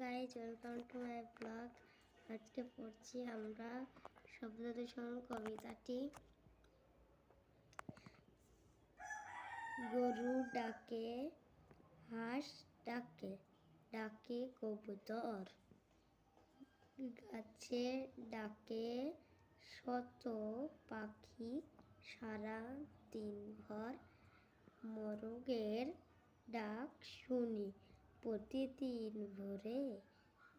Guys welcome to my blog আজকে পড়ছি আমরা শব্দ দূষণ কবিতাটি। গরু ডাকে, হাঁস ডাকে ডাকে কবুতর। গাছে ডাকে, শত পাখি সারা দিনভর মোরগের ডাক শুনি। প্রতিদিন ভোরে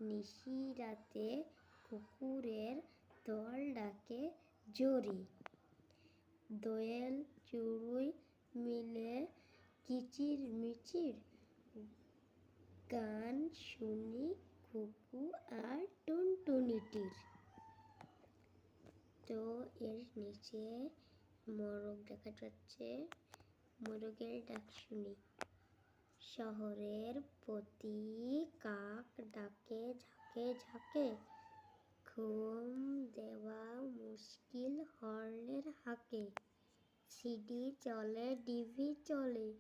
নিশি রাতে কুকুরের দল ডাকে জোরে। দোয়েল চড়ুই মিলে কিচির মিচির গান শুনি কুকু আর টুনটুনিটির। তো এর নিচে মোরগ দেখা যাচ্ছে, মোরগের ডাক শুনি। শহরের প্রতি কাক ডাকে, ঝাঁকে ঝাঁকে। ঘুম দেওয়া মুশকিল, হর্নের হাকে। সিডি চলে ডিভি চলে,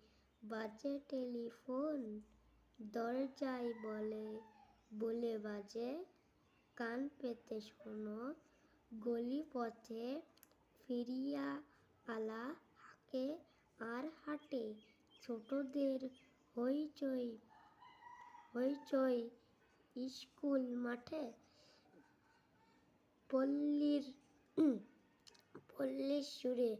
বাজে টেলিফোন, দরজায় বলে বলে বাজে, কান পেতে শোনো, গলি পথে ফিরিয়া আলা হাকে আর হাটে। ছোটদের হইচই হইচই স্কুল মাঠে পল্লীর পল্লীর সুরে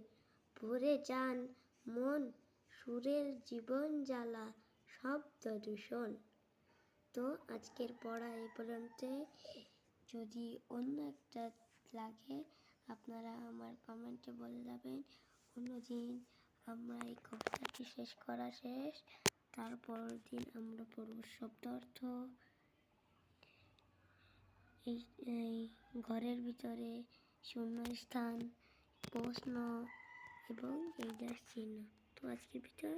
ভরে যান মন, সুরের জীবন জ্বালা, শব্দ দূষণ। তো আজকের পড়া এই পর্যন্ত। যদি অন্য একটা লাগে, আপনারা আমার কমেন্টে বলে যাবেন। অন্যদিন আমরা এই কবিতাটি শেষ করা শেষ। তারপরের দিন আমরা পড়ব শব্দার্থ। এই এই ঘরের ভিতরে শূন্যস্থান, প্রশ্ন এবং এই চিহ্ন। তো আজকের ভিতর